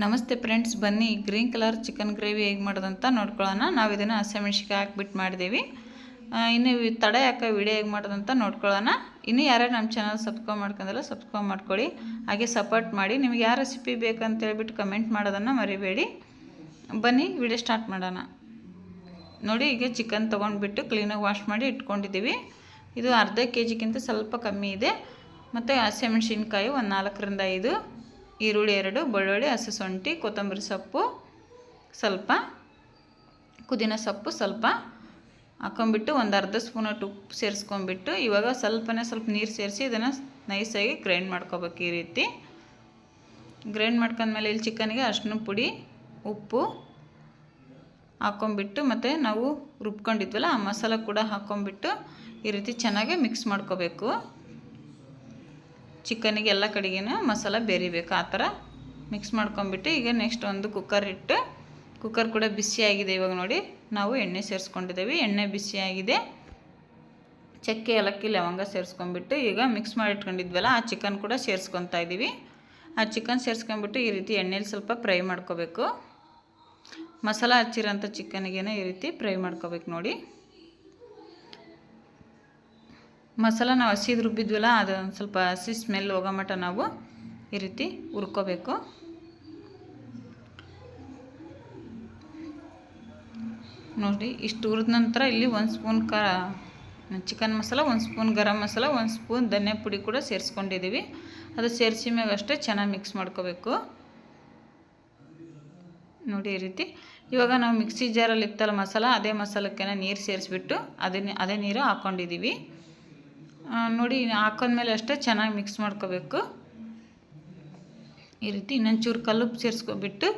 ನಮಸ್ತೆ ಫ್ರೆಂಡ್ಸ್, ಬನ್ನಿ. Green colour chicken gravy ಹೇಗೆ ಮಾಡೋದಂತ ನೋಡ್ಕೊಳ್ಳೋಣ. ನಾವು ಇದನ್ನು ಹಸಿಮೆಣ್ಸಿಕಾಯಿ ಹಾಕ್ಬಿಟ್ಟು ಮಾಡಿದ್ದೀವಿ ಇನ್ನು ತಡೆ ಹಾಕೋ ವಿಡಿಯೋ ಹೇಗೆ ಮಾಡೋದಂತ ನೋಡ್ಕೊಳ್ಳೋಣ. ಇನ್ನು ಯಾರ್ಯಾರು ನಮ್ಮ ಚಾನಲ್ ಸಬ್ಸ್ಕ್ರೈಬ್ ಮಾಡ್ಕೊಂಡಲ್ಲ ಸಬ್ಸ್ಕ್ರೈಬ್ ಮಾಡ್ಕೊಳ್ಳಿ. ಹಾಗೆ ಸಪೋರ್ಟ್ ಮಾಡಿ. ನಿಮ್ಗೆ ಯಾವ ರೆಸಿಪಿ ಬೇಕಂತ ಹೇಳ್ಬಿಟ್ಟು ಕಮೆಂಟ್ ಮಾಡೋದನ್ನು ಮರಿಬೇಡಿ. ಬನ್ನಿ, ವಿಡಿಯೋ ಸ್ಟಾರ್ಟ್ ಮಾಡೋಣ. ನೋಡಿ, ಈಗ ಚಿಕನ್ ತೊಗೊಂಡ್ಬಿಟ್ಟು ಕ್ಲೀನಾಗಿ ವಾಶ್ ಮಾಡಿ ಇಟ್ಕೊಂಡಿದ್ದೀವಿ ಇದು ಅರ್ಧ ಕೆ ಜಿಗಿಂತ ಸ್ವಲ್ಪ ಕಮ್ಮಿ ಇದೆ. ಮತ್ತು ಹಸಿಮೆಣ್ಸಿನ್ಕಾಯಿ ಒಂದು ನಾಲ್ಕರಿಂದ ಐದು. ಈರುಳ್ಳಿ ಎರಡು, ಬೆಳ್ಳುಳ್ಳಿ, ಹಸಿ ಶುಂಠಿ, ಕೊತ್ತಂಬರಿ ಸೊಪ್ಪು ಸ್ವಲ್ಪ, ಪುದೀನ ಸೊಪ್ಪು ಸ್ವಲ್ಪ ಹಾಕೊಂಬಿಟ್ಟು ಒಂದು ಅರ್ಧ ಸ್ಪೂನ್ ಉಪ್ಪು ಸೇರಿಸ್ಕೊಂಬಿಟ್ಟು ಇವಾಗ ಸ್ವಲ್ಪನೇ ಸ್ವಲ್ಪ ನೀರು ಸೇರಿಸಿ ಇದನ್ನು ನೈಸಾಗಿ ಗ್ರೈಂಡ್ ಮಾಡ್ಕೋಬೇಕು ಈ ರೀತಿ. ಗ್ರೈಂಡ್ ಮಾಡ್ಕೊಂಡ್ಮೇಲೆ ಇಲ್ಲಿ ಚಿಕನ್ಗೆ ಅರ್ಶಿನ ಪುಡಿ, ಉಪ್ಪು ಹಾಕೊಂಬಿಟ್ಟು ಮತ್ತು ನಾವು ರುಬ್ಕೊಂಡಿದ್ವಲ್ಲ ಆ ಮಸಾಲ ಕೂಡ ಹಾಕ್ಕೊಂಬಿಟ್ಟು ಈ ರೀತಿ ಚೆನ್ನಾಗಿ ಮಿಕ್ಸ್ ಮಾಡ್ಕೋಬೇಕು. ಚಿಕನಿಗೆ ಎಲ್ಲ ಕಡೆಗೇನು ಮಸಾಲ ಬೇರಿಬೇಕು ಆ ಥರ ಮಿಕ್ಸ್ ಮಾಡ್ಕೊಂಬಿಟ್ಟು ಈಗ ನೆಕ್ಸ್ಟ್ ಒಂದು ಕುಕ್ಕರ್ ಇಟ್ಟು ಕುಕ್ಕರ್ ಕೂಡ ಬಿಸಿಯಾಗಿದೆ ಇವಾಗ ನೋಡಿ. ನಾವು ಎಣ್ಣೆ ಸೇರಿಸ್ಕೊಂಡಿದ್ದೀವಿ. ಎಣ್ಣೆ ಬಿಸಿಯಾಗಿದೆ ಚಕ್ಕೆ, ಏಲಕ್ಕಿ, ಲವಂಗ ಸೇರಿಸ್ಕೊಂಬಿಟ್ಟು ಈಗ ಮಿಕ್ಸ್ ಮಾಡಿ ಇಟ್ಕೊಂಡಿದ್ವಲ್ಲ ಆ ಚಿಕನ್ ಕೂಡ ಸೇರಿಸ್ಕೊತಾ ಇದ್ದೀವಿ. ಆ ಚಿಕನ್ ಸೇರಿಸ್ಕೊಂಬಿಟ್ಟು ಈ ರೀತಿ ಎಣ್ಣೆಲಿ ಸ್ವಲ್ಪ ಫ್ರೈ ಮಾಡ್ಕೋಬೇಕು. ಮಸಾಲ ಹಚ್ಚಿರೋಂಥ ಚಿಕನ್ಗೇನೆ ಈ ರೀತಿ ಫ್ರೈ ಮಾಡ್ಕೋಬೇಕು ನೋಡಿ. ಮಸಾಲ ನಾವು ಹಸಿದು ರುಬ್ಬಿದ್ವಲ್ಲ ಅದು ಒಂದು ಸ್ವಲ್ಪ ಹಸಿ ಸ್ಮೆಲ್ ಹೋಗೋ ಮಟ್ಟ ನಾವು ಈ ರೀತಿ ಹುರ್ಕೋಬೇಕು. ನೋಡಿ, ಇಷ್ಟು ಹುರಿದ ನಂತರ ಇಲ್ಲಿ ಒಂದು ಸ್ಪೂನ್ ಕ, ಚಿಕನ್ ಮಸಾಲ, ಒಂದು ಸ್ಪೂನ್ ಗರಂ ಮಸಾಲ, ಒಂದು ಸ್ಪೂನ್ ಧನಿಯಾ ಪುಡಿ ಕೂಡ ಸೇರಿಸ್ಕೊಂಡಿದ್ದೀವಿ ಅದು ಸೇರಿಸಿ ಮ್ಯಾಗ ಅಷ್ಟೇ ಚೆನ್ನಾಗಿ ಮಿಕ್ಸ್ ಮಾಡ್ಕೋಬೇಕು. ನೋಡಿ ಈ ರೀತಿ. ಇವಾಗ ನಾವು ಮಿಕ್ಸಿ ಜಾರಲ್ಲಿ ಇತ್ತಲ್ಲ ಮಸಾಲ, ಅದೇ ಮಸಾಲಕ್ಕೆ ನೀರು ಸೇರಿಸ್ಬಿಟ್ಟು ಅದನ್ನೇ, ಅದೇ ನೀರು ಹಾಕ್ಕೊಂಡಿದ್ದೀವಿ ನೋಡಿ, ಹಾಕೊಂಡ್ಮೇಲೆ ಅಷ್ಟೇ ಚೆನ್ನಾಗಿ ಮಿಕ್ಸ್ ಮಾಡ್ಕೋಬೇಕು. ಈ ರೀತಿ ಇನ್ನೊಂದು ಚೂರು ಕಲ್ಲುಪ್ಪು ಸೇರಿಸ್ಕೊಬಿಟ್ಟು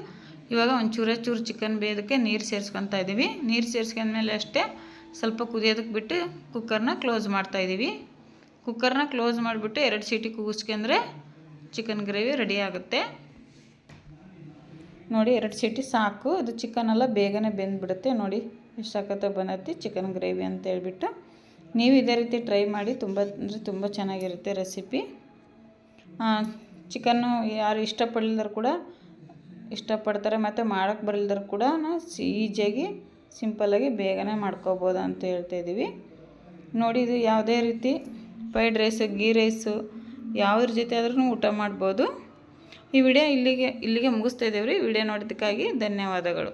ಇವಾಗ ಒಂದು ಚೂರೇ ಚೂರು ಚಿಕನ್ ಬೇಯೋದಕ್ಕೆ ನೀರು ಸೇರಿಸ್ಕೊತಾ ಇದ್ದೀವಿ. ನೀರು ಸೇರಿಸ್ಕೊಂಡ್ಮೇಲೆ ಅಷ್ಟೇ ಸ್ವಲ್ಪ ಕುದಿಯೋದಕ್ಕೆ ಬಿಟ್ಟು ಕುಕ್ಕರ್ನ ಕ್ಲೋಸ್ ಮಾಡ್ತಾಯಿದ್ದೀವಿ ಕುಕ್ಕರ್ನ ಕ್ಲೋಸ್ ಮಾಡಿಬಿಟ್ಟು ಎರಡು ಸೀಟಿ ಕೂಗಿಸ್ಕೊಂಡ್ರೆ ಚಿಕನ್ ಗ್ರೇವಿ ರೆಡಿ ಆಗುತ್ತೆ. ನೋಡಿ, ಎರಡು ಸೀಟಿ ಸಾಕು. ಅದು ಚಿಕನ್ ಎಲ್ಲ ಬೇಗನೆ ಬೆಂದ್ಬಿಡುತ್ತೆ. ನೋಡಿ, ಎಷ್ಟು ಸಾಕತ್ತೆ ಬಂದೈತಿ ಚಿಕನ್ ಗ್ರೇವಿ ಅಂತ ಹೇಳ್ಬಿಟ್ಟು. ನೀವು ಇದೇ ರೀತಿ ಟ್ರೈ ಮಾಡಿ ತುಂಬ, ಅಂದರೆ ತುಂಬ ಚೆನ್ನಾಗಿರುತ್ತೆ ರೆಸಿಪಿ ಚಿಕನ್ನು ಯಾರು ಇಷ್ಟಪಡಲಿದ್ರು ಕೂಡ ಇಷ್ಟಪಡ್ತಾರೆ, ಮತ್ತು ಮಾಡೋಕ್ಕೆ ಬರಲ್ದರು ಕೂಡ ಈಜಿಯಾಗಿ ಸಿಂಪಲ್ಲಾಗಿ ಬೇಗನೆ ಮಾಡ್ಕೋಬೋದು ಅಂತ ಹೇಳ್ತಾ ಇದ್ದೀವಿ ನೋಡಿ, ಇದು ಯಾವುದೇ ರೀತಿ ಫ್ರೈಡ್ ರೈಸು ಗೀ ರೈಸು ಯಾವ್ದ್ರ ಜೊತೆ ಆದ್ರೂ ಊಟ ಮಾಡ್ಬೋದು. ಈ ವಿಡಿಯೋ ಇಲ್ಲಿಗೆ ಇಲ್ಲಿಗೆ ಮುಗಿಸ್ತಾ ಇದ್ದೇವೆ ರೀ ವಿಡಿಯೋ ನೋಡೋದಕ್ಕಾಗಿ ಧನ್ಯವಾದಗಳು.